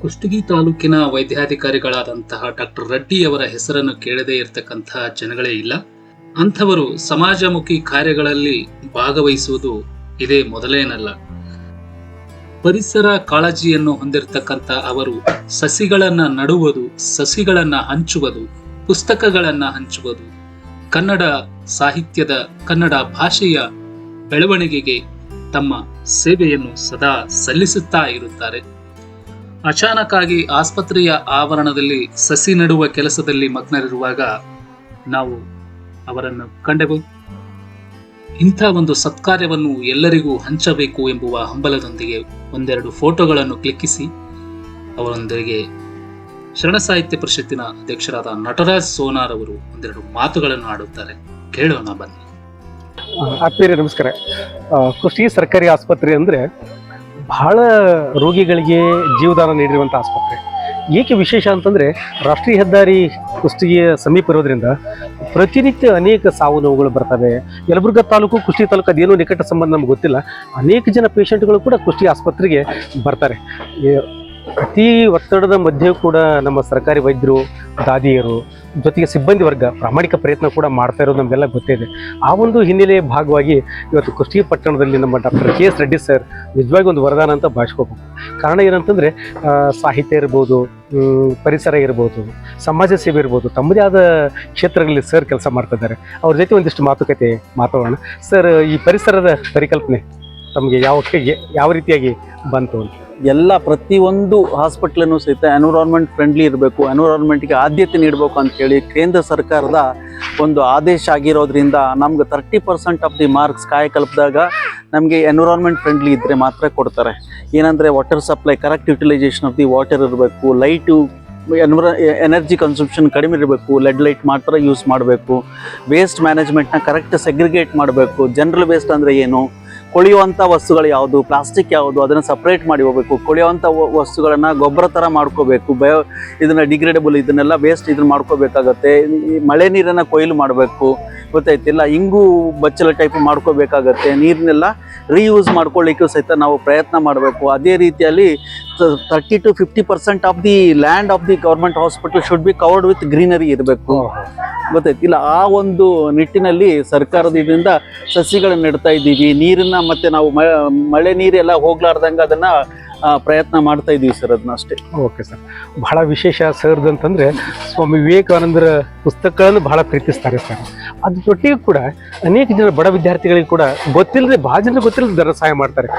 ಕುಷ್ಟಗಿ ತಾಲೂಕಿನ ವೈದ್ಯಾಧಿಕಾರಿಗಳಾದಂತಹ ಡಾಕ್ಟರ್ ರೆಡ್ಡಿ ಅವರ ಹೆಸರನ್ನು ಕೇಳದೇ ಇರತಕ್ಕಂತಹ ಜನಗಳೇ ಇಲ್ಲ. ಅಂಥವರು ಸಮಾಜಮುಖಿ ಕಾರ್ಯಗಳಲ್ಲಿ ಭಾಗವಹಿಸುವುದು ಇದೇ ಮೊದಲೇನಲ್ಲ. ಪರಿಸರ ಕಾಳಜಿಯನ್ನು ಹೊಂದಿರತಕ್ಕಂಥ ಅವರು ಸಸಿಗಳನ್ನ ನಡುವುದು, ಸಸಿಗಳನ್ನ ಹಂಚುವುದು, ಪುಸ್ತಕಗಳನ್ನ ಹಂಚುವುದು, ಕನ್ನಡ ಸಾಹಿತ್ಯದ ಕನ್ನಡ ಭಾಷೆಯ ಬೆಳವಣಿಗೆಗೆ ತಮ್ಮ ಸೇವೆಯನ್ನು ಸದಾ ಸಲ್ಲಿಸುತ್ತಾ ಇರುತ್ತಾರೆ. ಅಚಾನಕ್ಕಾಗಿ ಆಸ್ಪತ್ರೆಯ ಆವರಣದಲ್ಲಿ ಸಸಿ ನೆಡುವ ಕೆಲಸದಲ್ಲಿ ಮಗ್ನರಿರುವಾಗ ನಾವು ಅವರನ್ನು ಕಂಡೆವು. ಇಂಥ ಒಂದು ಸತ್ಕಾರ್ಯವನ್ನು ಎಲ್ಲರಿಗೂ ಹಂಚಬೇಕು ಎಂಬುವ ಹಂಬಲದೊಂದಿಗೆ ಒಂದೆರಡು ಫೋಟೋಗಳನ್ನು ಕ್ಲಿಕ್ಕಿಸಿ, ಅವರೊಂದಿಗೆ ಶರಣ ಸಾಹಿತ್ಯ ಪರಿಷತ್ತಿನ ಅಧ್ಯಕ್ಷರಾದ ನಟರಾಜ್ ಸೋನಾರ್ ಅವರು ಒಂದೆರಡು ಮಾತುಗಳನ್ನು ಆಡುತ್ತಾರೆ. ಕೇಳೋಣ ಬನ್ನಿ. ಆತ್ಮೀಯರೇ, ನಮಸ್ಕಾರ. ಕೃಷಿ ಸರ್ಕಾರಿ ಆಸ್ಪತ್ರೆ ಅಂದರೆ ಬಹಳ ರೋಗಿಗಳಿಗೆ ಜೀವದಾನ ನೀಡಿರುವಂಥ ಆಸ್ಪತ್ರೆ. ಏಕೆ ವಿಶೇಷ ಅಂತಂದರೆ ರಾಷ್ಟ್ರೀಯ ಹೆದ್ದಾರಿ ಕುಷ್ಟಗಿಯ ಸಮೀಪ ಇರೋದ್ರಿಂದ ಪ್ರತಿನಿತ್ಯ ಅನೇಕ ಸಾವು ನೋವುಗಳು ಬರ್ತವೆ. ಯಲಬುರ್ಗಾ ತಾಲೂಕು ಕುಸ್ತಿ ತಾಲೂಕು ಅದೇನೋ ನಿಕಟ ಸಂಬಂಧ ನಮ್ಗೆ ಗೊತ್ತಿಲ್ಲ. ಅನೇಕ ಜನ ಪೇಷಂಟ್ಗಳು ಕೂಡ ಕುಸ್ತಿ ಆಸ್ಪತ್ರೆಗೆ ಬರ್ತಾರೆ. ಅತಿ ಒತ್ತಡದ ಮಧ್ಯೆಯೂ ಕೂಡ ನಮ್ಮ ಸರ್ಕಾರಿ ವೈದ್ಯರು, ದಾದಿಯರು ಜೊತೆಗೆ ಸಿಬ್ಬಂದಿ ವರ್ಗ ಪ್ರಾಮಾಣಿಕ ಪ್ರಯತ್ನ ಕೂಡ ಮಾಡ್ತಾ ಇರೋದು ನಮಗೆಲ್ಲ ಗೊತ್ತಿದೆ. ಆ ಒಂದು ಹಿನ್ನೆಲೆಯ ಭಾಗವಾಗಿ ಇವತ್ತು ಕುಷ್ಟಗಿ ಪಟ್ಟಣದಲ್ಲಿ ನಮ್ಮ doctor K S Reddy sir ನಿಜವಾಗಿ ಒಂದು ವರದಾನ ಅಂತ ಭಾವಿಸ್ಕೋಬೇಕು. ಕಾರಣ ಏನಂತಂದರೆ ಸಾಹಿತ್ಯ ಇರ್ಬೋದು ಪರಿಸರ ಇರ್ಬೋದು, ಸಮಾಜ ಸೇವೆ ಇರ್ಬೋದು, ತಮ್ಮದೇ ಆದ ಕ್ಷೇತ್ರಗಳಲ್ಲಿ ಸರ್ ಕೆಲಸ ಮಾಡ್ತಾ ಇದ್ದಾರೆ. ಅವ್ರ ಜೊತೆ ಒಂದಿಷ್ಟು ಮಾತುಕತೆ ಮಾತಾಡೋಣ. ಸರ್, ಈ ಪರಿಸರದ ಪರಿಕಲ್ಪನೆ ತಮಗೆ ಯಾವ ಯಾವ ರೀತಿಯಾಗಿ ಬಂತು ಅಂತ? ಎಲ್ಲ ಪ್ರತಿಯೊಂದು ಹಾಸ್ಪಿಟ್ಲನ್ನು ಸಹಿತ ಎನ್ವಿರಾನ್ಮೆಂಟ್ ಫ್ರೆಂಡ್ಲಿ ಇರಬೇಕು ಎನ್ವಿರಾನ್ಮೆಂಟ್ಗೆ ಆದ್ಯತೆ ನೀಡಬೇಕು ಅಂತೇಳಿ ಕೇಂದ್ರ ಸರ್ಕಾರದ ಒಂದು ಆದೇಶ ಆಗಿರೋದ್ರಿಂದ ನಮ್ಗೆ thirty percent of the marks ಕಾಯಕಲ್ಪದಾಗ ನಮಗೆ ಎನ್ವಿರಾನ್ಮೆಂಟ್ ಫ್ರೆಂಡ್ಲಿ ಇದ್ದರೆ ಮಾತ್ರ ಕೊಡ್ತಾರೆ. ಏನಂದರೆ water supply correct utilisation of the water ಇರಬೇಕು ಲೈಟು ಎನ್ವಿರ ಎನರ್ಜಿ ಕನ್ಸಂಪ್ಷನ್ ಕಡಿಮೆ ಇರಬೇಕು ಲೆಡ್ ಲೈಟ್ ಮಾತ್ರ ಯೂಸ್ ಮಾಡಬೇಕು ವೇಸ್ಟ್ ಮ್ಯಾನೇಜ್ಮೆಂಟ್ನ ಕರೆಕ್ಟ್ ಸೆಗ್ರಿಗೇಟ್ ಮಾಡಬೇಕು ಜನರಲ್ ವೇಸ್ಟ್ ಅಂದರೆ ಏನು? ಕೊಳೆಯುವಂಥ ವಸ್ತುಗಳು ಯಾವುದು ಪ್ಲಾಸ್ಟಿಕ್ ಯಾವುದು, ಅದನ್ನು ಸಪ್ರೇಟ್ ಮಾಡಿ ಹೋಗಬೇಕು. ಕೊಳೆಯುವಂಥ ವಸ್ತುಗಳನ್ನು ಗೊಬ್ಬರ ಥರ ಮಾಡ್ಕೋಬೇಕು. ಬಯೋ, ಇದನ್ನು ಡಿಗ್ರೇಡಬಲ್ ಇದನ್ನೆಲ್ಲ ವೇಸ್ಟ್ ಇದನ್ನ ಮಾಡ್ಕೋಬೇಕಾಗತ್ತೆ. ಮಳೆ ನೀರನ್ನು ಕೊಯ್ಲು ಮಾಡಬೇಕು. ಗೊತ್ತಾಯ್ತಿಲ್ಲ? ಹಿಂಗು ಬಚ್ಚಲ ಟೈಪ್ ಮಾಡ್ಕೋಬೇಕಾಗತ್ತೆ. ನೀರನ್ನೆಲ್ಲ ರೀಯೂಸ್ ಮಾಡ್ಕೊಳ್ಳಿಕ್ಕೂ ಸಹಿತ ನಾವು ಪ್ರಯತ್ನ ಮಾಡಬೇಕು. ಅದೇ ರೀತಿಯಲ್ಲಿ thirty to fifty percent of the land of the government hospital should be covered with greenery ಇರಬೇಕು. ಗೊತ್ತಾಯ್ತಿಲ್ಲ ಆ ಒಂದು ನಿಟ್ಟಿನಲ್ಲಿ ಸರ್ಕಾರದ ಇದರಿಂದ ಸಸಿಗಳನ್ನು ನೆಡ್ತಾ ಇದ್ದೀವಿ. ನೀರನ್ನ ಮತ್ತೆ ನಾವು ಮಳೆ ನೀರೆಲ್ಲ ಹೋಗ್ಲಾರ್ದಂಗೆ ಅದನ್ನ ಪ್ರಯತ್ನ ಮಾಡ್ತಾ ಇದ್ದೀವಿ ಸರ್ ಅದನ್ನ ಅಷ್ಟೇ. Okay sir. ಬಹಳ ವಿಶೇಷ ಸರ್ದು ಅಂತಂದರೆ ಸ್ವಾಮಿ ವಿವೇಕಾನಂದರ ಪುಸ್ತಕಗಳನ್ನು ಬಹಳ ಪ್ರೀತಿಸ್ತಾರೆ ಸರ್. ಜೊತೆಗೆ ಕೂಡ ಅನೇಕ ಜನ ಬಡ ವಿದ್ಯಾರ್ಥಿಗಳಿಗೆ ಕೂಡ ಗೊತ್ತಿಲ್ಲದೆ ಭಾಳ ಜನ ಗೊತ್ತಿಲ್ಲದೆ ಸಹಾಯ ಮಾಡ್ತಾರೆ.